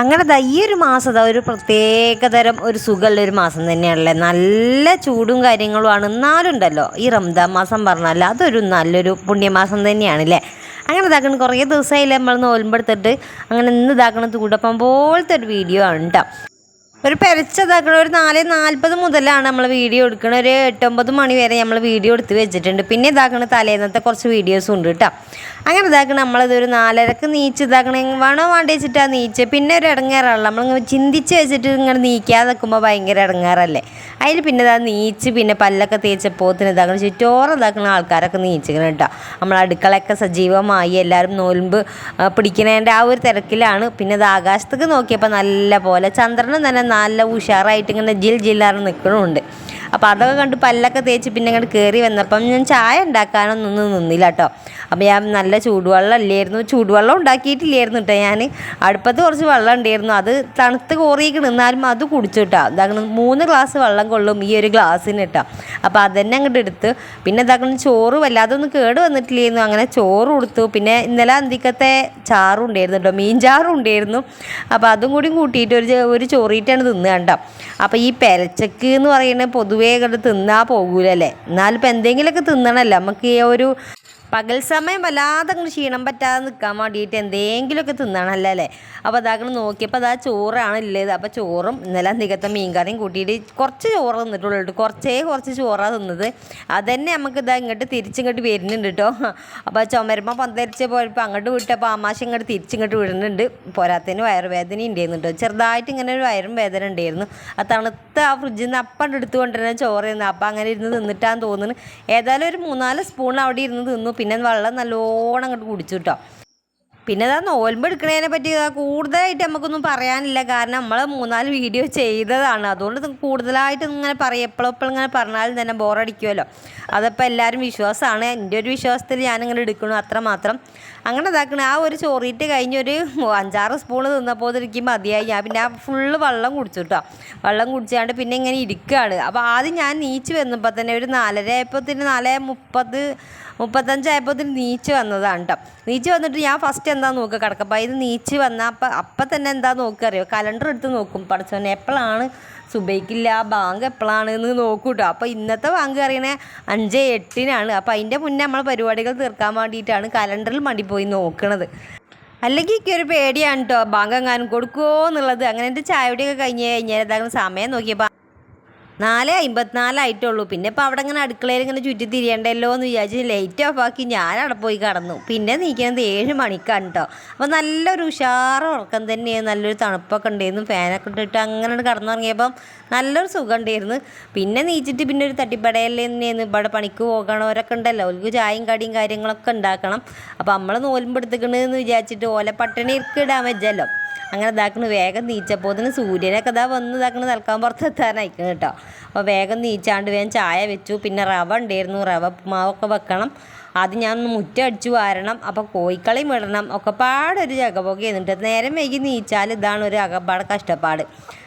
അങ്ങനെ ദാ ഈ ഒരു മാസം ഒരു പ്രത്യേകതരം ഒരു സുഖമുള്ള ഒരു മാസം തന്നെയാണല്ലേ? നല്ല ചൂടും കാര്യങ്ങളുമാണ്. എന്നാലും ഉണ്ടല്ലോ ഈ റംദാൻ മാസം പറഞ്ഞാൽ അതൊരു നല്ലൊരു പുണ്യമാസം തന്നെയാണല്ലേ? അങ്ങനെ ഇതാക്കണം കുറേ ദിവസമായില്ലേ നമ്മൾ നോൽമ്പെടുത്തിട്ട് അങ്ങനെ ഇന്ന് ഇതാക്കണ കൂടപ്പം പോലത്തെ ഒരു വീഡിയോ ആണ് കേട്ടോ ഒരു പെരച്ചതാക്കണം ഒരു നാല് നാൽപ്പത് മുതലാണ് നമ്മൾ വീഡിയോ എടുക്കണ ഒരു എട്ടൊമ്പത് മണി വരെ നമ്മൾ വീഡിയോ എടുത്ത് വെച്ചിട്ടുണ്ട്. പിന്നെ ഇതാക്കണ തലേന്നത്തെ കുറച്ച് വീഡിയോസും ഉണ്ട് കേട്ടോ. അങ്ങനെ ഇതാക്കണം നമ്മളത് ഒരു നാലരക്ക് നീച്ച് ഇതാക്കണ വേണോ വേണ്ടി വെച്ചിട്ടാ നീച്ച്. പിന്നെ ഒരു ഇടങ്ങേറാണല്ലോ നമ്മളിങ്ങനെ ചിന്തിച്ച് വെച്ചിട്ട് ഇങ്ങനെ നീക്കാതെ നിൽക്കുമ്പോൾ ഭയങ്കര ഇടങ്ങേറല്ലേ. അതിൽ പിന്നെ ഇതാ നീച്ച് പിന്നെ പല്ലൊക്കെ തേച്ചപ്പോത്തിന് ഇതാക്കണം ചുറ്റോറ ഇതാക്കണ ആൾക്കാരൊക്കെ നീച്ചിക്കണം കേട്ടോ. നമ്മൾ അടുക്കളയൊക്കെ സജീവമായി എല്ലാവരും നോൽമ്പ് പിടിക്കുന്നതിന്റെ ആ ഒരു തിരക്കിലാണ്. പിന്നെ ഇത് ആകാശത്തേക്ക് നോക്കിയപ്പോൾ നല്ല പോലെ ചന്ദ്രനും തന്നെ നല്ല ഉഷാറായിട്ട് ഇങ്ങനെ ജിൽ ജില്ലാറ് നിൽക്കണമുണ്ട് അപ്പോൾ അതൊക്കെ കണ്ട് പല്ലൊക്കെ തേച്ച് പിന്നെ അങ്ങോട്ട് കയറി വന്നപ്പം ഞാൻ ചായ ഉണ്ടാക്കാനൊന്നും നിന്നില്ല കേട്ടോ അപ്പോൾ ഞാൻ നല്ല ചൂടുവെള്ളം ഇല്ലായിരുന്നു ചൂടുവെള്ളം ഉണ്ടാക്കിയിട്ടില്ലായിരുന്നു കേട്ടോ ഞാൻ അടുപ്പത്ത് കുറച്ച് വെള്ളം ഉണ്ടായിരുന്നു. അത് തണുത്ത് കോറിയൊക്കെ നിന്നാലും അത് കുടിച്ചു കേട്ടോ ഇതാക്കണം മൂന്ന് ഗ്ലാസ് വെള്ളം കൊള്ളും ഈ ഒരു ഗ്ലാസ്സിന് കേട്ടോ അപ്പോൾ അതന്നെ അങ്ങോട്ട് എടുത്ത്. പിന്നെ ഇതാക്കണം ചോറ് വല്ലാതെ ഒന്നും കേട് വന്നിട്ടില്ലായിരുന്നു. അങ്ങനെ ചോറ് കൊടുത്തു. പിന്നെ ഇന്നലെ അന്തിക്കത്തെ ചാറും ഉണ്ടായിരുന്നു കേട്ടോ മീൻ ചാറും ഉണ്ടായിരുന്നു. അപ്പോൾ അതും കൂടി കൂട്ടിയിട്ട് ഒരു ഒരു ചോറിയിട്ടാണ് തിന്നുക കേട്ടോ അപ്പോൾ ഈ പെരച്ചക്ക് എന്ന് പറയുന്നത് പൊതുവേ കണ്ട് തിന്നാൽ പോകൂലല്ലേ? എന്നാലും ഇപ്പം എന്തെങ്കിലുമൊക്കെ തിന്നണമല്ലോ നമുക്ക് ഈ ഒരു പകൽ സമയം വല്ലാതെ അങ്ങ് ക്ഷീണം പറ്റാതെ നിൽക്കാൻ വേണ്ടിയിട്ട് എന്തെങ്കിലുമൊക്കെ തിന്നണമല്ലോ അല്ലേ? അപ്പോൾ അതാക്കണം നോക്കിയപ്പോൾ അതാ ചോറാണ് ഉള്ളത് അപ്പോൾ ചോറും ഇന്നലെ നികത്ത മീൻകറിയും കൂട്ടിയിട്ട് കുറച്ച് ചോറ് തിന്നിട്ടുള്ളൂ കുറച്ചേ കുറച്ച് ചോറാണ് തിന്നത്. അതന്നെ നമുക്ക് ഇതാ ഇങ്ങോട്ട് തിരിച്ചിങ്ങോട്ട് വരുന്നുണ്ട് കേട്ടോ. അപ്പോൾ ചുമരുമ്പോൾ പന്തരിച്ച് പോയപ്പോൾ അങ്ങോട്ട് വിട്ടപ്പോൾ ആമാശം ഇങ്ങോട്ട് തിരിച്ചിങ്ങോട്ട് വിടുന്നുണ്ട്. പോരാത്തതിന് വയറുവേദന ഉണ്ടായിരുന്നു കേട്ടോ. ചെറുതായിട്ട് ഇങ്ങനെ ഒരു വയറും വേദന ഉണ്ടായിരുന്നു. ആ തണുത്ത ആ ഫ്രിഡ്ജിൽ നിന്ന് അപ്പം എടുത്തുകൊണ്ടിരുന്ന ചോറ് തന്നെ. അപ്പം അങ്ങനെ ഇരുന്ന് തിന്നിട്ടാന്ന് തോന്നുന്നു. ഏതായാലും ഒരു മൂന്നാൽ സ്പൂൺ അവിടെ ഇരുന്ന് തിന്നു. പിന്നെ വെള്ളം നല്ലോണം അങ്ങോട്ട് കുടിച്ചു കേട്ടോ പിന്നെ അതാ നോൽമ്പ് എടുക്കുന്നതിനെ പറ്റി കൂടുതലായിട്ട് നമുക്കൊന്നും പറയാനില്ല. കാരണം നമ്മൾ മൂന്നാൽ വീഡിയോ ചെയ്തതാണ്. അതുകൊണ്ട് കൂടുതലായിട്ട് ഇങ്ങനെ പറയും. എപ്പോഴും എപ്പോഴും ഇങ്ങനെ പറഞ്ഞാലും തന്നെ ബോറടിക്കുമല്ലോ അതപ്പോൾ എല്ലാവരും വിശ്വാസമാണ്. എന്റെ ഒരു വിശ്വാസത്തിൽ ഞാനിങ്ങനെ എടുക്കണു. അത്ര മാത്രം അങ്ങനെ ഇതാക്കണ. ആ ഒരു ചോറിയിട്ട് കഴിഞ്ഞൊരു അഞ്ചാറ് സ്പൂണ് തിന്നപ്പോൾ ഇരിക്കും മതിയായി. ഞാൻ പിന്നെ ആ ഫുള്ള് വെള്ളം കുടിച്ചു കേട്ടോ വെള്ളം കുടിച്ചാണ്ട് പിന്നെ ഇങ്ങനെ ഇരിക്കുകയാണ് അപ്പോൾ ആദ്യം ഞാൻ നീച്ച് വന്നപ്പോൾ തന്നെ ഒരു നാലര ആയപ്പോഴത്തേന് നാല് മുപ്പത് മുപ്പത്തഞ്ചായപ്പോഴത്തേന് നീച്ച് വന്നതാണ് കേട്ടോ നീച്ച് വന്നിട്ട് ഞാൻ ഫസ്റ്റ് എന്താ നോക്കുക? കിടക്കപ്പോൾ ഇത് നീച്ച് വന്നാൽ അപ്പം അപ്പം തന്നെ എന്താ നോക്കുക അറിയോ? കലണ്ടർ എടുത്ത് നോക്കും. പഠിച്ചോനെ എപ്പോഴാണ് സുബൈക്കില്ല ബാങ്ക് എപ്പോഴാണെന്ന് നോക്കൂട്ടോ. നോക്കൂ അപ്പോൾ ഇന്നത്തെ ബാങ്ക് അറിയണേ അഞ്ച് എട്ടിനാണ്. അപ്പോൾ അതിന്റെ മുന്നേ നമ്മൾ പരിപാടികൾ തീർക്കാൻ വേണ്ടിയിട്ടാണ് കലണ്ടറിൽ മടി പോയി നോക്കണത്. അല്ലെങ്കിൽ എനിക്ക് ഒരു പേടിയാണ് കേട്ടോ ബാങ്ക് എങ്ങാനും കൊടുക്കുമോ എന്നുള്ളത്. അങ്ങനെ എന്റെ ചായയുടെയൊക്കെ കഴിഞ്ഞ് കഴിഞ്ഞാൽ ഏതാണ്ട് സമയം നോക്കിയപ്പോൾ നാല് അമ്പത്തിനാലായിട്ടുള്ളൂ പിന്നെ ഇപ്പം അവിടെ ഇങ്ങനെ അടുക്കളയിൽ ഇങ്ങനെ ചുറ്റി തിരിയണ്ടല്ലോ എന്ന് വിചാരിച്ച് ലൈറ്റ് ഓഫ് ആക്കി ഞാൻ അവിടെ പോയി കടന്നു. പിന്നെ നീക്കുന്നത് ഏഴ് മണിക്കാണ് കേട്ടോ അപ്പോൾ നല്ലൊരു ഉഷാറ് ഉറക്കം തന്നെയാണ് നല്ലൊരു തണുപ്പൊക്കെ ഉണ്ടായിരുന്നു ഫാനൊക്കെ ഇട്ടിട്ട് അങ്ങനെ കടന്നുറങ്ങിയപ്പം നല്ലൊരു സുഖം ഉണ്ടായിരുന്നു പിന്നെ നീച്ചിട്ട് പിന്നെ ഒരു തട്ടിപ്പടയിൽ തന്നെയായിരുന്നു ഇവിടെ പണിക്ക് പോകണവരൊക്കെ ഉണ്ടല്ലോ. അവർക്ക് ചായയും കടിയും കാര്യങ്ങളൊക്കെ ഉണ്ടാക്കണം. അപ്പോൾ നമ്മൾ നോലുമ്പെടുത്തിക്കണെന്ന് വിചാരിച്ചിട്ട് ഓല പട്ടിണി ഇടാൻ വെച്ചല്ലോ അങ്ങനെ ഇതാക്കണ് വേഗം നീച്ചപ്പോൾ തന്നെ സൂര്യനൊക്കെ ഇതാ വന്ന് ഇതാക്കണ് തൽക്കാൻ പുറത്ത് എത്താനായിക്കണം കേട്ടോ. അപ്പോൾ വേഗം നീച്ചാണ്ട് വേഗം ചായ വെച്ചു പിന്നെ റവ ഉണ്ടായിരുന്നു. റവ ഉപ്പുമാവൊക്കെ വെക്കണം. അത് ഞാൻ ഒന്ന് മുറ്റം അടിച്ചു വാരണം. അപ്പോൾ കോഴിക്കളയും വിടണം. ഒക്കെ പാടൊരു ജഗപൊക്കെ എന്നിട്ട് നേരം വൈകി നീച്ചാൽ ഇതാണ് ഒരു അകപ്പാട് കഷ്ടപ്പാട്.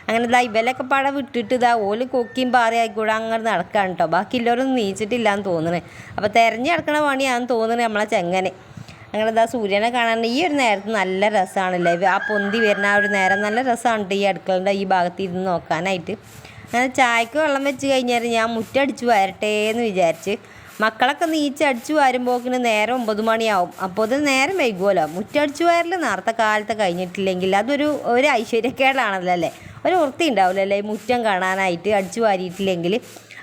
അങ്ങനെ ഇതാ ഇവലൊക്കെ പാട വിട്ടിട്ട് ഇതാ ഓൽ കൊക്കിയും പാറി ആയിക്കൂടെ അങ്ങനെ നടക്കാൻ കേട്ടോ. ബാക്കി എല്ലാവരും നീച്ചിട്ടില്ലാന്ന് തോന്നുന്നത് അപ്പോൾ തെരഞ്ഞു പണിയാന്ന് പണിയാണെന്ന് തോന്നുന്നത് നമ്മളെ ചെങ്ങനെ. അങ്ങനെ ഇതാ സൂര്യനെ കാണാൻ ഈ ഒരു നേരത്ത് നല്ല രസമാണല്ലേ ആ പൊന്തി വരുന്ന ആ ഒരു നേരം നല്ല രസമാണ് ഈ അടുക്കളന്റെ ഈ ഭാഗത്ത് ഇരുന്ന് നോക്കാനായിട്ട്. അങ്ങനെ ചായക്ക് വെള്ളം വെച്ച് കഴിഞ്ഞാൽ ഞാൻ മുറ്റടിച്ച് വരട്ടെ എന്ന് വിചാരിച്ച്. മക്കളൊക്കെ നീച്ചടിച്ചു വരുമ്പോക്കിന് നേരം ഒമ്പത് മണിയാവും. അപ്പോൾ അത് നേരം വൈകുമല്ലോ മുറ്റടിച്ചു വരൽ നേരത്തെ കാലത്ത് കഴിഞ്ഞിട്ടില്ലെങ്കിൽ അതൊരു ഒരു ഐശ്വര്യക്കേടാണല്ലോ അല്ലേ? ഒരു വൃത്തി ഉണ്ടാവില്ല അല്ലേ മുറ്റം കാണാനായിട്ട് അടിച്ചു വാരിയിട്ടില്ലെങ്കിൽ.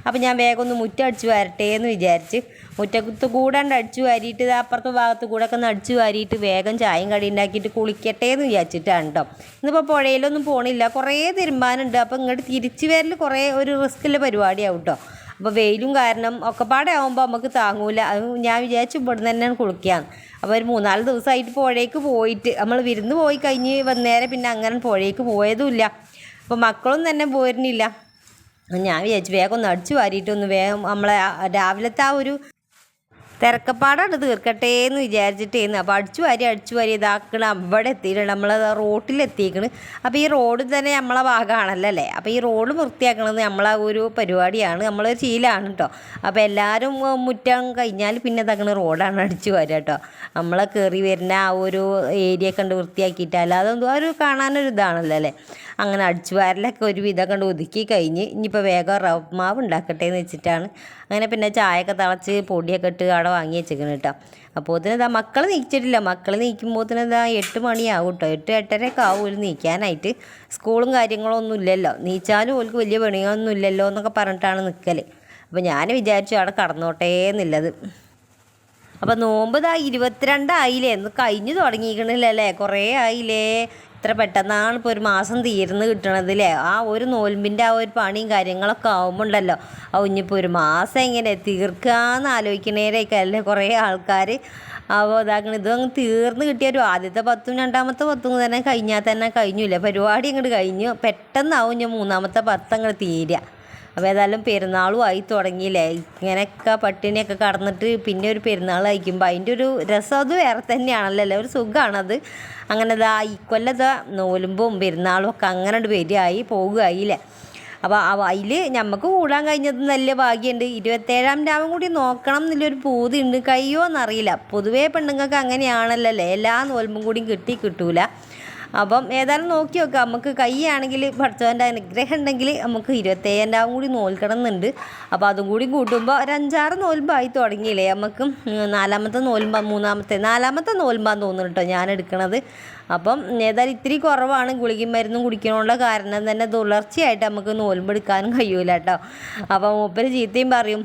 അപ്പോൾ ഞാൻ വേഗം ഒന്ന് മുറ്റം അടിച്ചു വരട്ടെ എന്ന് വിചാരിച്ച് മുറ്റത്ത് കൂടാണ്ട് അടിച്ചു വാരിയിട്ട് ഇത് അപ്പുറത്തെ ഭാഗത്ത് കൂടെ ഒക്കെ ഒന്ന് അടിച്ചു വാരിയിട്ട് വേഗം ചായയും കടി ഉണ്ടാക്കിയിട്ട് കുളിക്കട്ടെ എന്ന് വിചാരിച്ചിട്ടാണ് കേട്ടോ. ഇന്നിപ്പോൾ പുഴയിലൊന്നും പോണില്ല. കുറേ തിരുമ്പാനുണ്ട്. അപ്പോൾ ഇങ്ങോട്ട് തിരിച്ചു വരൽ കുറേ ഒരു റിസ്ക്കുള്ള പരിപാടിയാവും കേട്ടോ. അപ്പോൾ വെയിലും കാരണം ഒക്കെപ്പാടെ ആകുമ്പോൾ നമുക്ക് താങ്ങൂല. അത് ഞാൻ വിചാരിച്ചു നിന്ന് തന്നെയാണ് കുളിക്കുക അപ്പോൾ ഒരു മൂന്നാൽ ദിവസമായിട്ട് പുഴയ്ക്ക് പോയിട്ട് നമ്മൾ വിരുന്ന് പോയി കഴിഞ്ഞ് വന്നേരം പിന്നെ അങ്ങനെ പുഴയ്ക്ക് പോയതുമില്ല അപ്പോൾ മക്കളൊന്നും തന്നെ പോരുന്നില്ല. ഞാൻ വിചാരിച്ചു വേഗം ഒന്ന് അടിച്ചു വാരിയിട്ടൊന്ന് വേഗം നമ്മളെ രാവിലത്തെ ആ ഒരു തിരക്കപ്പാടാണ് തീർക്കട്ടെ എന്ന് വിചാരിച്ചിട്ടേന്ന്. അപ്പോൾ അടിച്ചു വാരി അടിച്ചു വാരി ഇതാക്കണ. അവിടെ എത്തിയിട്ടുണ്ട്. നമ്മൾ റോട്ടിലെത്തിക്കണ് അപ്പോൾ ഈ റോഡ് തന്നെ നമ്മളെ ഭാഗമാണല്ലോ അല്ലേ? അപ്പോൾ ഈ റോഡ് വൃത്തിയാക്കണത് നമ്മളെ ഒരു പരിപാടിയാണ്. നമ്മളൊരു ശീലമാണ് കേട്ടോ അപ്പോൾ എല്ലാവരും മുറ്റം കഴിഞ്ഞാൽ പിന്നെ ഇതാക്കണ റോഡാണ് അടിച്ചു വാരുക കേട്ടോ നമ്മളെ കയറി വരുന്ന ആ ഒരു ഏരിയ കണ്ട് വൃത്തിയാക്കിയിട്ട് അല്ലാതെ എന്തോ ഒരു കാണാനൊരു ഇതാണല്ലോ അല്ലേ? അങ്ങനെ അടിച്ചു വാരലൊക്കെ ഒരു വിധം കണ്ട് ഒതുക്കി കഴിഞ്ഞ് ഇനിയിപ്പോൾ വേഗം റവ മാവ് ഉണ്ടാക്കട്ടെ എന്ന് വെച്ചിട്ടാണ്. അങ്ങനെ പിന്നെ ചായയൊക്കെ തിളച്ച് പൊടിയൊക്കെ ഇട്ട് അവിടെ വാങ്ങി വെച്ചേക്കണം കേട്ടോ. അപ്പോൾ ഇതിന് ഇതാ മക്കൾ നീച്ചിട്ടില്ല. മക്കൾ നീക്കുമ്പോൾ ഇതിനെന്താ എട്ട് മണിയാവും കേട്ടോ. എട്ട് എട്ടരയൊക്കെ ആവും ഒരു നീക്കാനായിട്ട്. സ്കൂളും കാര്യങ്ങളൊന്നും ഇല്ലല്ലോ. നീച്ചാലും ഓൾക്ക് വലിയ പണിയൊന്നും ഇല്ലല്ലോ എന്നൊക്കെ പറഞ്ഞിട്ടാണ് നിൽക്കൽ അപ്പോൾ ഞാൻ വിചാരിച്ചു അവിടെ കടന്നോട്ടേ എന്നുള്ളത്. അപ്പോൾ നോമ്പ് ഇതാ ഇരുപത്തിരണ്ടായില്ലേ എന്ന് കഴിഞ്ഞു തുടങ്ങിയിരിക്കണില്ലല്ലേ? കുറേ ആയില്ലേ? ഇത്ര പെട്ടെന്നാണ് ഇപ്പോൾ ഒരു മാസം തീർന്ന് കിട്ടണത് അല്ലേ ആ ഒരു നോൽമ്പിന്റെ ആ ഒരു പണിയും കാര്യങ്ങളൊക്കെ ആവുമ്പോണ്ടല്ലോ ആ ഇനിയിപ്പോൾ ഒരു മാസം എങ്ങനെ തീർക്കാന്ന് ആലോചിക്കണേരൊക്കെ അല്ലേ കുറേ ആൾക്കാർ അപ്പോൾ ഇതാക്കണ ഇതങ്ങ് തീർന്ന് കിട്ടിയ ഒരു ആദ്യത്തെ പത്തും രണ്ടാമത്തെ പത്തും തന്നെ കഴിഞ്ഞാൽ തന്നെ കഴിഞ്ഞില്ല. പരിപാടി അങ്ങോട്ട് കഴിഞ്ഞു. പെട്ടെന്നാവും ഞാൻ മൂന്നാമത്തെ പത്ത് അങ്ങോട്ട് തീരുക അപ്പോൾ ഏതായാലും പെരുന്നാളും ആയി തുടങ്ങിയില്ലേ. ഇങ്ങനെയൊക്കെ പട്ടിണിയൊക്കെ കടന്നിട്ട് പിന്നെ ഒരു പെരുന്നാൾ അയക്കുമ്പോൾ അതിന്റെ ഒരു രസം അത് വേറെ തന്നെയാണല്ലോ ഒരു സുഖമാണത് അങ്ങനെ ഇതാ ഇക്കൊല്ലതാ നോലുമ്പും പെരുന്നാളും ഒക്കെ അങ്ങനെ ഒരു വരികയായി പോകുകയായില്ലേ അപ്പോൾ അതിൽ നമുക്ക് കൂടാൻ കഴിഞ്ഞത് നല്ല ഭാഗ്യമുണ്ട് ഇരുപത്തേഴാം രാവും കൂടി നോക്കണം എന്നുള്ളൊരു പൂതിയുണ്ട് കയ്യോ എന്നറിയില്ല. പൊതുവേ പെണ്ണുങ്ങൾക്ക് അങ്ങനെയാണല്ലോ അല്ലേ എല്ലാ നോൽമ്പും കൂടിയും കിട്ടി കിട്ടൂല. അപ്പം ഏതായാലും നോക്കി നോക്കാം. നമുക്ക് കൈയാണെങ്കിൽ പഠിച്ചവന്റെ അനുഗ്രഹം ഉണ്ടെങ്കിൽ നമുക്ക് ഇരുപത്തേഴാം കൂടി നോൽക്കണം എന്നുണ്ട് അപ്പോൾ അതും കൂടി കൂട്ടുമ്പോൾ ഒരു അഞ്ചാറ് നോൽമ്പായി തുടങ്ങിയില്ലേ? നമുക്ക് നാലാമത്തെ നോൽമ്പ മൂന്നാമത്തെ നാലാമത്തെ നോൽമ്പാന്ന് തോന്നുന്നു കേട്ടോ ഞാൻ എടുക്കണത്. അപ്പം ഏതായാലും ഇത്തിരി കുറവാണ് ഗുളികയും മരുന്നും കുടിക്കണോണ്ട കാരണം തന്നെ തുടർച്ചയായിട്ട് നമുക്ക് നോൽമ്പെടുക്കാനും കഴിയൂല കേട്ടോ. അപ്പം മൂപ്പര് ചീത്തയും പറയും.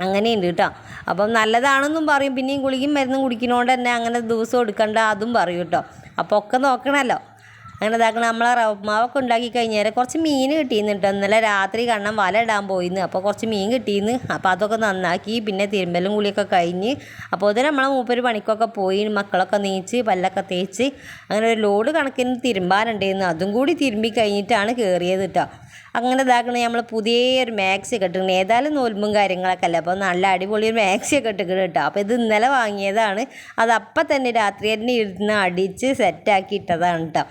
അങ്ങനെയുണ്ട് കേട്ടോ. അപ്പം നല്ലതാണെന്നും പറയും. പിന്നെയും ഗുളികയും മരുന്നും കുടിക്കണോണ്ട് തന്നെ അങ്ങനെ ദിവസം എടുക്കണ്ട അതും പറയും കേട്ടോ. അപ്പോൾ ഒക്കെ നോക്കണമല്ലോ. അങ്ങനെ ഇതാക്കണം നമ്മളെ റവ്മാവൊക്കെ ഉണ്ടാക്കി കഴിഞ്ഞാൽ കുറച്ച് മീൻ കിട്ടിയിരുന്നു കേട്ടോ ഇന്നലെ രാത്രി കണ്ണം വല ഇടാൻ പോയിന്ന്. അപ്പോൾ കുറച്ച് മീൻ കിട്ടിയിരുന്നു അപ്പോൾ അതൊക്കെ നന്നാക്കി പിന്നെ തിരുമ്പലും കുളിയൊക്കെ കഴിഞ്ഞ് അപ്പോൾ ഇതിന് നമ്മളെ മൂപ്പര് പണിക്കൊക്കെ പോയി മക്കളൊക്കെ നീച്ച് പല്ലൊക്കെ തേച്ച് അങ്ങനെ ഒരു ലോഡ് കണക്കിന് തിരുമ്പാനുണ്ടായിരുന്നു. അതും കൂടി തിരുമ്പി കഴിഞ്ഞിട്ടാണ് കയറിയത് കേട്ടോ. അങ്ങനെ ഇതാക്കണേ നമ്മൾ പുതിയൊരു മാക്സി ഒക്കെ ഇട്ടിരിക്കണം. ഏതായാലും നോൽമ്പും കാര്യങ്ങളൊക്കെ അല്ലേ? അപ്പോൾ നല്ല അടിപൊളി ഒരു മാക്സി ഒക്കെ ഇട്ടിരിക്കണം കേട്ടോ. അപ്പോൾ ഇത് ഇന്നലെ വാങ്ങിയതാണ്. അത് അപ്പം തന്നെ രാത്രി തന്നെ ഇരുന്ന് അടിച്ച് സെറ്റാക്കി ഇട്ടതാണ് കേട്ടോ.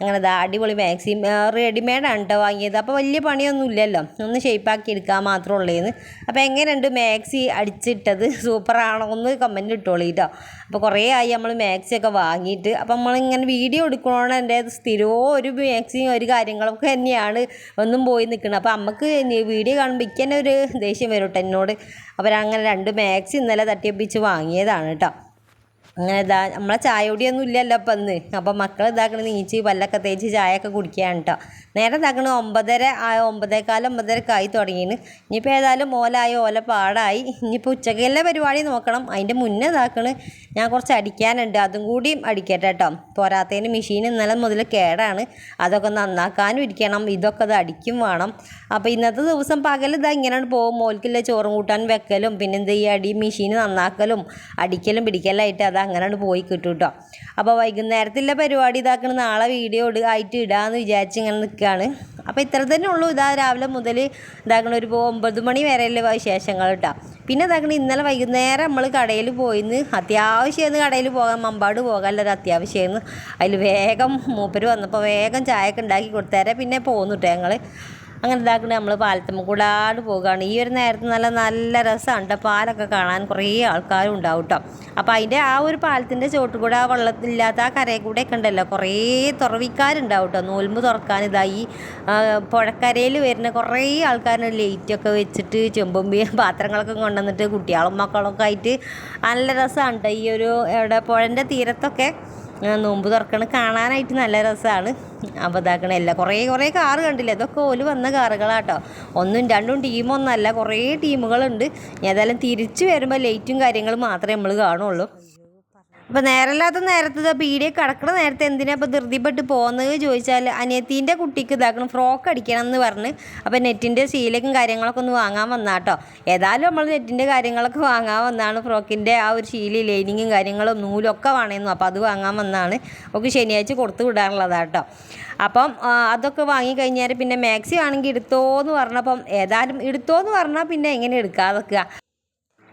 അങ്ങനെ ദാ അടിപൊളി മാക്സിം റെഡിമെയ്ഡാണ് കേട്ടോ വാങ്ങിയത്. അപ്പോൾ വലിയ പണിയൊന്നും ഇല്ലല്ലോ. ഒന്ന് ഷേപ്പാക്കി എടുക്കാൻ മാത്രമേ ഉള്ളേന്ന്. അപ്പോൾ എങ്ങനെയുണ്ട് മാക്സി അടിച്ചിട്ടത്? സൂപ്പറാണോ എന്ന് കമന്റ് ഇട്ടോളൂ കേട്ടോ അപ്പോൾ കുറേ ആയി നമ്മൾ മാക്സിയൊക്കെ വാങ്ങിയിട്ട്. അപ്പോൾ നമ്മളിങ്ങനെ വീഡിയോ എടുക്കണോണ്ട് എന്റെ സ്ഥിരവും ഒരു മാക്സിയും ഒരു കാര്യങ്ങളൊക്കെ തന്നെയാണ് ഒന്നും പോയി നിൽക്കുന്നത് അപ്പോൾ നമുക്ക് വീഡിയോ കാണുമ്പോൾ ഇക്കന്നെ ഒരു ദേഷ്യം വരും കേട്ടോ എന്നോട്. അപ്പോൾ അങ്ങനെ രണ്ട് മാക്സി ഇന്നലെ തട്ടിയപ്പിച്ച് വാങ്ങിയതാണ് കേട്ടോ അങ്ങനെ ഇതാ നമ്മളെ ചായ കുടിയൊന്നും ഇല്ലല്ലോ അപ്പം ഇന്ന്. അപ്പം മക്കൾ ഇതാക്കണ നീച്ച് പല്ലൊക്കെ തേച്ച് ചായയൊക്കെ കുടിക്കുകയാണ് കേട്ടോ നേരെ ഇതാക്കണ ഒമ്പതര ആ ഒമ്പതേക്കാൽ ഒമ്പതരക്ക് ആയി തുടങ്ങിയിന് ഇനിയിപ്പോൾ ഏതായാലും ഓലായി ഓല പാടായി. ഇനിയിപ്പോൾ ഉച്ചക്കല്ലേ പരിപാടി നോക്കണം. അതിന്റെ മുന്നേ ഇതാക്കണ് ഞാൻ കുറച്ച് അടിക്കാനുണ്ട്. അതും കൂടി അടിക്കട്ടെ കേട്ടോ പോരാത്തതിന് മെഷീൻ ഇന്നലെ മുതൽ കേടാണ്. അതൊക്കെ നന്നാക്കാനും ഇരിക്കണം. ഇതൊക്കെ അത് അടിക്കും വേണം. അപ്പോൾ ഇന്നത്തെ ദിവസം പകൽ ഇതാ ഇങ്ങനെയാണ് പോകും. മോൽക്കില്ല ചോറും കൂട്ടാൻ വെക്കലും പിന്നെ എന്ത് ചെയ്യുക അടി മെഷീൻ നന്നാക്കലും അടിക്കലും പിടിക്കലായിട്ട് അത് അങ്ങനെയാണ് പോയി കിട്ടും കേട്ടോ അപ്പോൾ വൈകുന്നേരത്തിലെ പരിപാടി ഇതാക്കണ. നാളെ വീഡിയോ ആയിട്ട് ഇടാമെന്ന് വിചാരിച്ച് ഇങ്ങനെ നിൽക്കുകയാണ് അപ്പോൾ ഇത്ര തന്നെ ഉള്ളൂ. ഇതാ രാവിലെ മുതൽ ഇതാക്കണ ഒരു ഒമ്പത് മണി വരെയല്ലേ വിശേഷങ്ങൾ കേട്ടോ പിന്നെ ഇതാക്കണ ഇന്നലെ വൈകുന്നേരം നമ്മൾ കടയിൽ പോയിന്ന്. അത്യാവശ്യമായിരുന്നു കടയിൽ പോകാൻ. മമ്പാട് പോകാനുള്ള ഒരു അത്യാവശ്യമായിരുന്നു അതിൽ വേഗം മൂപ്പര് വന്നപ്പോൾ വേഗം ചായയൊക്കെ ഉണ്ടാക്കി കൊടുത്തേരെ. പിന്നെ പോന്നു കേട്ടോ ഞങ്ങൾ അങ്ങനെ ഇതാക്കണേ നമ്മൾ പാലത്തമ്മ കൂടാണ്ട് പോകുകയാണ് ഈ ഒരു നേരത്ത് നല്ല നല്ല രസമാണ് കേട്ടോ. പാലൊക്കെ കാണാൻ കുറേ ആൾക്കാരും ഉണ്ടാവും കേട്ടോ. അപ്പോൾ അതിന്റെ ആ ഒരു പാലത്തിന്റെ ചോട്ട് കൂടെ ആ വെള്ളത്തില്ലാത്ത ആ കരയിൽ കൂടെ ഒക്കെ ഉണ്ടല്ലോ. കുറേ തുറവിക്കാരുണ്ടാവും കേട്ടോ. നോൽമ്പ് തുറക്കാൻ ഇതായി പുഴക്കരയിൽ വരുന്ന കുറേ ആൾക്കാരുടെ ലൈറ്റൊക്കെ വെച്ചിട്ട് ചെമ്പും ബി- പാത്രങ്ങളൊക്കെ കൊണ്ടുവന്നിട്ട് കുട്ടികളും മക്കളൊക്കെ ആയിട്ട് നല്ല രസമാണ് കേട്ടോ ഈ ഒരു എവിടെ പുഴന്റെ തീരത്തൊക്കെ. നോമ്പ് തുറക്കണ കാണാനായിട്ട് നല്ല രസമാണ് അപ്പോൾ ഇതാക്കണ എല്ലാം കുറേ കുറേ കാറ് കണ്ടില്ലേ? ഇതൊക്കെ ഓൽ വന്ന കാറുകളാട്ടോ. ഒന്നും രണ്ടും ടീമൊന്നല്ല കുറേ ടീമുകളുണ്ട് ഏതായാലും തിരിച്ചു വരുമ്പോൾ ലൈറ്റും കാര്യങ്ങളും മാത്രമേ നമ്മൾ കാണുള്ളൂ. അപ്പോൾ നേരമില്ലാത്ത നേരത്ത് ഇതാ പീടിയെ കിടക്കണ നേരത്തെ എന്തിനാ ഇപ്പോൾ ധൃതിപ്പെട്ട് പോകുന്നത് ചോദിച്ചാൽ അനിയത്തീന്റെ കുട്ടിക്ക് ഇതാക്കണം ഫ്രോക്ക് അടിക്കണം എന്ന് പറഞ്ഞ് അപ്പോൾ നെറ്റിന്റെ ശീലക്കും കാര്യങ്ങളൊക്കെ ഒന്ന് വാങ്ങാൻ വന്നാട്ടോ. ഏതായാലും നമ്മൾ നെറ്റിന്റെ കാര്യങ്ങളൊക്കെ വാങ്ങാൻ വന്നാണ് ഫ്രോക്കിന്റെ ആ ഒരു ശീല ലൈനിങ്ങും കാര്യങ്ങളും നൂലൊക്കെ വേണമെന്നു അപ്പോൾ അത് വാങ്ങാൻ വന്നാണ് ഒക്കെ ശനിയാഴ്ച കൊടുത്തു വിടാനുള്ളതാട്ടോ. അപ്പം അതൊക്കെ വാങ്ങിക്കഴിഞ്ഞാൽ പിന്നെ മാക്സി ആണെങ്കിൽ എടുത്തോ എന്ന് പറഞ്ഞപ്പം ഏതായാലും എടുത്തോ എന്ന് പറഞ്ഞാൽ പിന്നെ എങ്ങനെ എടുക്കാതൊക്കെ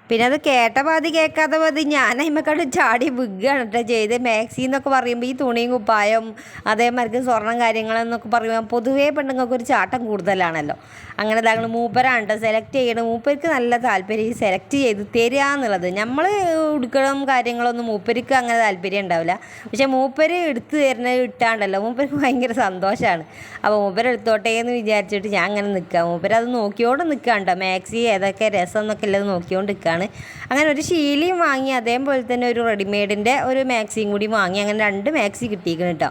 പിന്നെ അത് കേട്ട പാതി കേൾക്കാത്ത പാതി ഞാൻ അതിമക്കാട് ചാടി വിഗാണ് കേട്ടോ ചെയ്ത്. മാക്സി എന്നൊക്കെ പറയുമ്പോൾ ഈ തുണിയും കുപ്പായം അതേമാതിരി സ്വർണം കാര്യങ്ങളെന്നൊക്കെ പറയുമ്പോൾ പൊതുവേ പെണ്ണുങ്ങൾക്ക് ഒരു ചാട്ടം കൂടുതലാണല്ലോ. അങ്ങനെ താങ്കൾ മൂപ്പരാണ് സെലക്ട് ചെയ്യണം. മൂപ്പർക്ക് നല്ല താല്പര്യം സെലക്ട് ചെയ്ത് തരിക എന്നുള്ളത് നമ്മൾ ഉടുക്കണം കാര്യങ്ങളൊന്നും മൂപ്പർക്ക് അങ്ങനെ താല്പര്യം ഉണ്ടാവില്ല. പക്ഷേ മൂപ്പര് എടുത്ത് തരുന്ന ഇട്ടാണ്ടല്ലോ. മൂപ്പർക്ക് ഭയങ്കര സന്തോഷമാണ് അപ്പോൾ മൂപ്പര് എടുത്തോട്ടെ എന്ന് വിചാരിച്ചിട്ട് ഞാൻ അങ്ങനെ നിൽക്കാം മൂപ്പര് അത് നോക്കിയോണ്ട് നിൽക്കാണ്ടോ മാക്സി ഏതൊക്കെ രസം എന്നൊക്കെ ഉള്ളത് നോക്കിയോണ്ട് നിൽക്കുകയാണ് അങ്ങനെ ഒരു ശീലയും വാങ്ങി അതേപോലെ തന്നെ ഒരു റെഡിമെയ്ഡിന്റെ ഒരു മാക്സിയും കൂടി വാങ്ങി. അങ്ങനെ രണ്ട് മാക്സി കിട്ടിയിരിക്കണം കേട്ടോ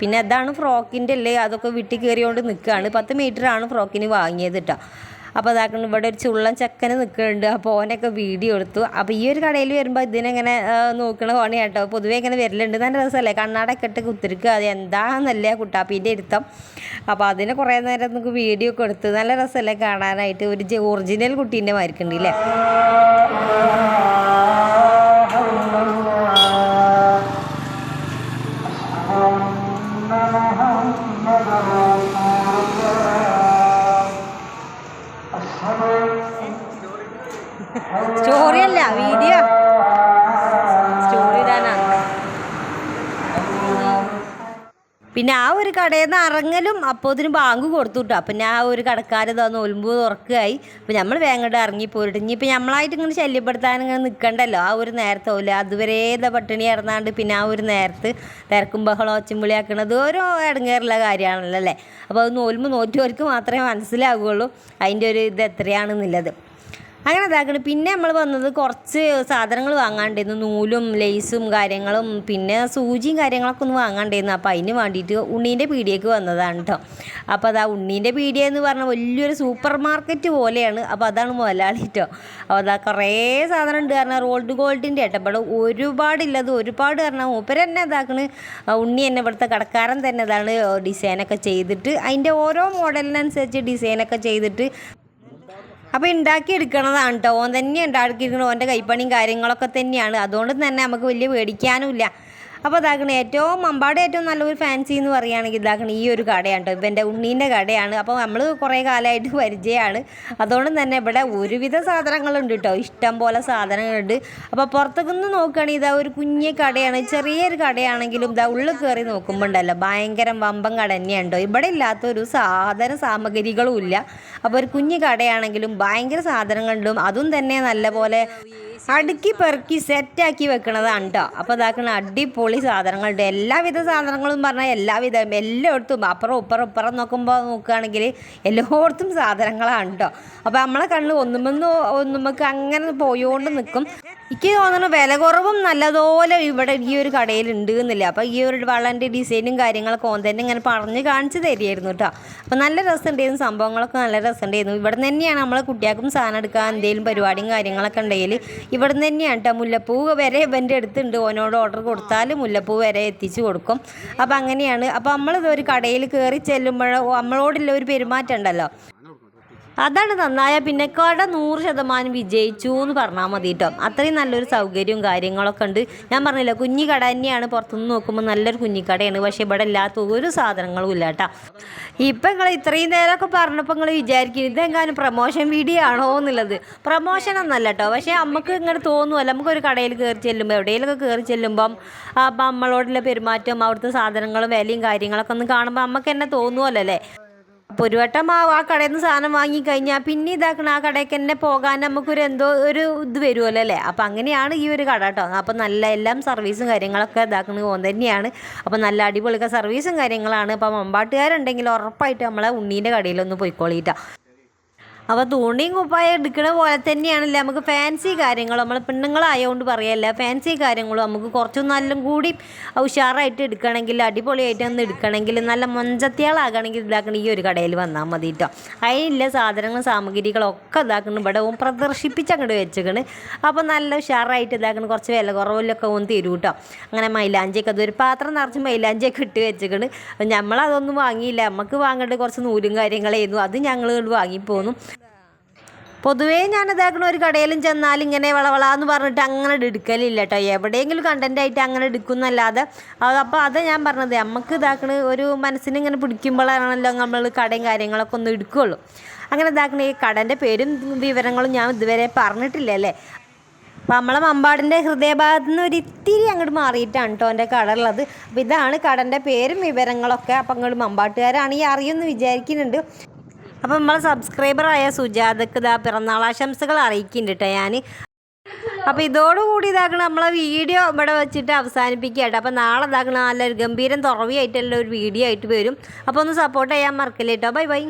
പിന്നെ അതാണ് ഫ്രോക്കിന്റെ അല്ലേ അതൊക്കെ വിട്ടി കയറിയോണ്ട് നിൽക്കുകയാണ് പത്ത് ആണ് ഫ്രോക്കിന് വാങ്ങിയത് കേട്ടോ അപ്പോൾ അതാക്കണം ഇവിടെ ഒരു ചുള്ളൻ ചക്കന് നിൽക്കുന്നുണ്ട് അപ്പോൾ ഓനൊക്കെ വീഡിയോ എടുത്തു. അപ്പോൾ ഈ ഒരു കടയിൽ വരുമ്പോൾ ഇതിനെങ്ങനെ നോക്കണ പണി കേട്ടോ പൊതുവേ ഇങ്ങനെ വരലുണ്ട്. നല്ല രസമല്ലേ? കണ്ണാടൊക്കെ ഇട്ട് കുത്തിരിക്കുക. അത് എന്താണെന്നല്ലേ കുട്ടാപ്പീന്റെ ഇരുത്തം. അപ്പോൾ അതിനെ കുറേ നേരം നമുക്ക് വീഡിയോ ഒക്കെ എടുത്ത് നല്ല രസമല്ലേ കാണാനായിട്ട്? ഒരു ഒറിജിനൽ കുട്ടീന്റെ മാരിക്കുണ്ട് സ്റ്റോറി അല്ല വീഡിയോ പിന്നെ ആ ഒരു കടയിൽ നിന്ന് ഇറങ്ങലും അപ്പോൾ ഇതിന് ബാങ്ക് കൊടുത്തു കേട്ടോ പിന്നെ ആ ഒരു കടക്കാരത് നോലുമ്പ് തുറക്കുകയായി. അപ്പം നമ്മൾ വേങ്ങോട്ട് ഇറങ്ങി പോയിട്ട് ഇനിയിപ്പോൾ നമ്മളായിട്ട് ഇങ്ങനെ ശല്യപ്പെടുത്താൻ ഇങ്ങനെ നിൽക്കണ്ടല്ലോ ആ ഒരു നേരത്തെ അതുവരെ ഇതാ പട്ടിണി ഇറന്നാണ്ട് പിന്നെ ആ ഒരു നേരത്ത് തിരക്കും ബഹളം ഒച്ചമ്പുളിയാക്കണത് ഓരോ ഇടങ്ങേറുള്ള കാര്യമാണല്ലോ അല്ലേ? അപ്പോൾ അത് നോലുമ്പ് നോറ്റവർക്ക് മാത്രമേ മനസ്സിലാവുകയുള്ളൂ. അതിന്റെ ഒരു ഇത് എത്രയാണെന്നുള്ളത്. അങ്ങനെ ഇതാക്കണം. പിന്നെ നമ്മൾ വന്നത് കുറച്ച് സാധനങ്ങൾ വാങ്ങാണ്ടായിരുന്നു. നൂലും ലേസും കാര്യങ്ങളും പിന്നെ സൂചിയും കാര്യങ്ങളൊക്കെ ഒന്ന് വാങ്ങാണ്ടായിരുന്നു. അപ്പോൾ അതിന് വേണ്ടിയിട്ട് ഉണ്ണീന്റെ പീടിയേക്ക് വന്നതാണ് കേട്ടോ അപ്പോൾ അതാ ഉണ്ണീന്റെ പീടിയ എന്ന് പറഞ്ഞാൽ വലിയൊരു സൂപ്പർ മാർക്കറ്റ് പോലെയാണ്. അപ്പോൾ അതാണ് മുതലാളി കേട്ടോ അപ്പോൾ അതാ കുറേ സാധനം ഉണ്ട് കാരണം റോൾഡ് ഗോൾഡിന്റെ കേട്ടോ ഇവിടെ ഒരുപാടില്ലത്. ഒരുപാട് കാരണം മൂപ്പര് തന്നെ ഇതാക്കണ്. ഉണ്ണി എന്നെ ഇവിടുത്തെ കടക്കാരൻ തന്നെ ഇതാണ് ഡിസൈനൊക്കെ ചെയ്തിട്ട്. അതിന്റെ ഓരോ മോഡലിനനുസരിച്ച് ഡിസൈനൊക്കെ ചെയ്തിട്ട് അപ്പോൾ ഉണ്ടാക്കിയെടുക്കണതാണ് കേട്ടോ ഓൻ തന്നെ ഉണ്ടാക്കിയിരിക്കുന്നത് ഓന്റെ കൈപ്പണിയും കാര്യങ്ങളൊക്കെ തന്നെയാണ്. അതുകൊണ്ട് തന്നെ നമുക്ക് വലിയ പേടിക്കാനുമില്ല അപ്പോൾ ഇതാക്കണ ഏറ്റവും മമ്പാട് ഏറ്റവും നല്ലൊരു ഫാൻസി എന്ന് പറയുകയാണെങ്കിൽ ഇതാക്കണ ഈ ഒരു കടയാണ് കേട്ടോ ഇപ്പം എന്റെ ഉണ്ണീന്റെ കടയാണ്. അപ്പോൾ നമ്മൾ കുറേ കാലമായിട്ട് പരിചയമാണ്. അതുകൊണ്ട് തന്നെ ഇവിടെ ഒരുവിധ സാധനങ്ങളുണ്ട് കേട്ടോ. ഇഷ്ടം പോലെ സാധനങ്ങളുണ്ട്. അപ്പോൾ പുറത്തേക്കൊന്ന് നോക്കുകയാണെങ്കിൽ ഇതാ ഒരു കുഞ്ഞ് കടയാണ്. ചെറിയൊരു കടയാണെങ്കിലും ഇതാ ഉള്ളിൽ കയറി നോക്കുമ്പോൾ ഉണ്ടല്ലോ ഭയങ്കര വമ്പൻ കട തന്നെയാണ് കേട്ടോ ഇവിടെ ഇല്ലാത്ത ഒരു സാധന സാമഗ്രികളും ഇല്ല. അപ്പോൾ ഒരു കുഞ്ഞ് കടയാണെങ്കിലും ഭയങ്കര സാധനങ്ങളുണ്ടും. അതും തന്നെ നല്ലപോലെ അടുക്കി പെറുക്കി സെറ്റാക്കി വെക്കണതാണ് കേട്ടോ അപ്പോൾ ഇതാക്കണ അടിപൊളി സാധനങ്ങളുണ്ട് എല്ലാവിധ സാധനങ്ങളും പറഞ്ഞാൽ എല്ലാവിധ എല്ലായിടത്തും അപ്പുറം ഇപ്പുറം ഇപ്പുറം നോക്കുമ്പോൾ നോക്കുകയാണെങ്കിൽ എല്ലായിടത്തും സാധനങ്ങളാണ് കേട്ടോ അപ്പോൾ നമ്മളെ കണ്ണ് ഒന്നുമെന്ന് ഒന്നുമൊക്കെ അങ്ങനെ പോയോണ്ട് നിൽക്കും എനിക്ക് തോന്നുന്നു വില കുറവും നല്ലതുപോലെ ഇവിടെ ഈ ഒരു കടയിൽ ഉണ്ട് എന്നില്ല. അപ്പോൾ ഈ ഒരു വളന്റെ ഡിസൈനും കാര്യങ്ങളൊക്കെ ഓൻ തന്നെ ഇങ്ങനെ പറഞ്ഞു കാണിച്ചു തരികയായിരുന്നു കേട്ടോ. അപ്പോൾ നല്ല രസമുണ്ടായിരുന്നു സംഭവങ്ങളൊക്കെ നല്ല രസമുണ്ടായിരുന്നു. ഇവിടെ നിന്ന് തന്നെയാണ് നമ്മളെ കുട്ടികൾക്കും സാധനം എടുക്കാൻ എന്തെങ്കിലും പരിപാടിയും കാര്യങ്ങളൊക്കെ ഉണ്ടെങ്കിൽ ഇവിടെ നിന്ന് തന്നെയാണ് കേട്ടോ. മുല്ലപ്പൂ വരെ ഇവന്റെ അടുത്തുണ്ട്. ഓനോട് ഓർഡർ കൊടുത്താൽ മുല്ലപ്പൂ വരെ എത്തിച്ചു കൊടുക്കും. അപ്പോൾ അങ്ങനെയാണ്. അപ്പോൾ നമ്മളിത് ഒരു കടയിൽ കയറി ചെല്ലുമ്പോൾ നമ്മളോടുള്ള ഒരു പെരുമാറ്റം ഉണ്ടല്ലോ. അതാണ് നന്നായ പിന്നെ കട നൂറ് ശതമാനം വിജയിച്ചു എന്ന് പറഞ്ഞാൽ മതി കേട്ടോ അത്രയും നല്ലൊരു സൗകര്യവും കാര്യങ്ങളൊക്കെ ഉണ്ട്. ഞാൻ പറഞ്ഞില്ല കുഞ്ഞി കട തന്നെയാണ് പുറത്തുനിന്ന് നോക്കുമ്പോൾ നല്ലൊരു കുഞ്ഞിക്കടയാണ് പക്ഷേ ഇവിടെ ഇല്ലാത്ത ഒരു സാധനങ്ങളും ഇല്ല കേട്ടോ ഇപ്പം നിങ്ങൾ ഇത്രയും നേരമൊക്കെ പറഞ്ഞപ്പോൾ നിങ്ങൾ വിചാരിക്കും ഇതെങ്ങാനും പ്രമോഷൻ വീഡിയോ ആണോ എന്നുള്ളത്. പ്രൊമോഷൻ ഒന്നല്ല കേട്ടോ പക്ഷേ നമുക്ക് ഇങ്ങനെ തോന്നുമല്ലോ നമുക്കൊരു കടയിൽ കയറി ചെല്ലുമ്പോൾ എവിടെയെങ്കിലൊക്കെ കയറി ചെല്ലുമ്പം അപ്പം നമ്മളോടുള്ള പെരുമാറ്റം അവിടുത്തെ സാധനങ്ങളും വിലയും കാര്യങ്ങളൊക്കെ ഒന്ന് കാണുമ്പോൾ നമുക്ക് തന്നെ തോന്നുമല്ലോ അല്ലേ? അപ്പോൾ ആ ആ കടയിൽ നിന്ന് സാധനം വാങ്ങിക്കഴിഞ്ഞാൽ പിന്നെ ഇതാക്കണം ആ കടയ്ക്ക് തന്നെ പോകാൻ നമുക്കൊരു എന്തോ ഒരു ഇത് വരുമല്ലോ അല്ലേ? അപ്പോൾ അങ്ങനെയാണ് ഈ ഒരു കട കേട്ടോ. അപ്പോൾ നല്ല എല്ലാം സർവീസും കാര്യങ്ങളൊക്കെ ഇതാക്കുന്നത് പോകുന്നത് തന്നെയാണ്. അപ്പോൾ നല്ല അടിപൊളിയൊക്കെ സർവീസും കാര്യങ്ങളാണ്. അപ്പോൾ മമ്പാട്ടുകാരുണ്ടെങ്കിൽ ഉറപ്പായിട്ട് നമ്മളെ ഉണ്ണീന്റെ കടയിലൊന്ന് പോയിക്കോളിയിട്ടാ അപ്പോൾ തുണിയും കുപ്പായം എടുക്കണ പോലെ തന്നെയാണല്ലേ നമുക്ക് ഫാൻസി കാര്യങ്ങൾ നമ്മൾ പെണ്ണുങ്ങളായതുകൊണ്ട് പറയല്ല ഫാൻസി കാര്യങ്ങളും നമുക്ക് കുറച്ച് നല്ലും കൂടി ഉഷാറായിട്ട് എടുക്കണമെങ്കിൽ അടിപൊളിയായിട്ട് ഒന്ന് എടുക്കണമെങ്കിൽ നല്ല മൊഞ്ചത്തിയാളാകണമെങ്കിൽ ഇതാക്കണം ഈ ഒരു കടയിൽ വന്നാൽ മതി കേട്ടോ അതിനുള്ള സാധനങ്ങളും സാമഗ്രികളൊക്കെ ഇതാക്കണം ഇവിടെ ഓൻ പ്രദർശിപ്പിച്ച് അങ്ങോട്ട് വെച്ചേക്കണ്. അപ്പോൾ നല്ല ഉഷാറായിട്ട് ഇതാക്കണം കുറച്ച് വില കുറവിലൊക്കെ ഒന്ന് തരൂ കേട്ടോ അങ്ങനെ മൈലാഞ്ചിയൊക്കെ ഒരു പാത്രം നിറച്ച് മൈലാഞ്ചിയൊക്കെ ഇട്ട് വെച്ചേക്കണ്. നമ്മളതൊന്നും വാങ്ങിയില്ല നമുക്ക് വാങ്ങേണ്ട കുറച്ച് നൂലും കാര്യങ്ങളായിരുന്നു അത് ഞങ്ങൾ വാങ്ങിപ്പോന്നു. പൊതുവേ ഇതാക്കണ ഒരു കടയിലും ചെന്നാൽ ഇങ്ങനെ വളവളാന്ന് പറഞ്ഞിട്ട് അങ്ങനെ എടുക്കലില്ല കേട്ടോ എവിടെയെങ്കിലും കണ്ടന്റ് ആയിട്ട് അങ്ങനെ എടുക്കുന്നല്ലാതെ. അപ്പോൾ അത് ഞാൻ പറഞ്ഞത്. നമുക്ക് ഇതാക്കണ ഒരു മനസ്സിന് ഇങ്ങനെ പിടിക്കുമ്പോഴാണല്ലോ നമ്മൾ കടയും കാര്യങ്ങളൊക്കെ ഒന്ന് എടുക്കുകയുള്ളൂ അങ്ങനെ ഇതാക്കണ ഈ കടന്റെ പേരും വിവരങ്ങളും ഞാൻ ഇതുവരെ പറഞ്ഞിട്ടില്ല അല്ലേ? അപ്പോൾ നമ്മളെ മമ്പാടിന്റെ ഹൃദയഭാഗത്ത് നിന്ന് ഒരു ഇത്തിരി അങ്ങോട്ട് മാറിയിട്ടാണ് കേട്ടോ എന്റെ കട ഉള്ളത്. അപ്പോൾ ഇതാണ് കടന്റെ പേരും വിവരങ്ങളൊക്കെ അപ്പോൾ അങ്ങോട്ട് മമ്പാട്ടുകാരാണെങ്കിൽ അറിയുമെന്ന് വിചാരിക്കുന്നുണ്ട്. അപ്പോൾ നമ്മളെ സബ്സ്ക്രൈബറായ സുജാതക്ക് ഇതാ പിറന്നാളാശംസകൾ അറിയിക്കുന്നുണ്ട് കേട്ടോ ഞാൻ അപ്പോൾ ഇതോടുകൂടി ഇതാക്കണം നമ്മളെ വീഡിയോ ഇവിടെ വെച്ചിട്ട് അവസാനിപ്പിക്കുക കേട്ടോ അപ്പോൾ നാളെ ഇതാക്കണം നല്ലൊരു ഗംഭീരം തുറവിയായിട്ടുള്ള ഒരു വീഡിയോ ആയിട്ട് വരും. അപ്പോൾ ഒന്ന് സപ്പോർട്ട് ചെയ്യാൻ മറക്കില്ല കേട്ടോ ബൈ ബൈ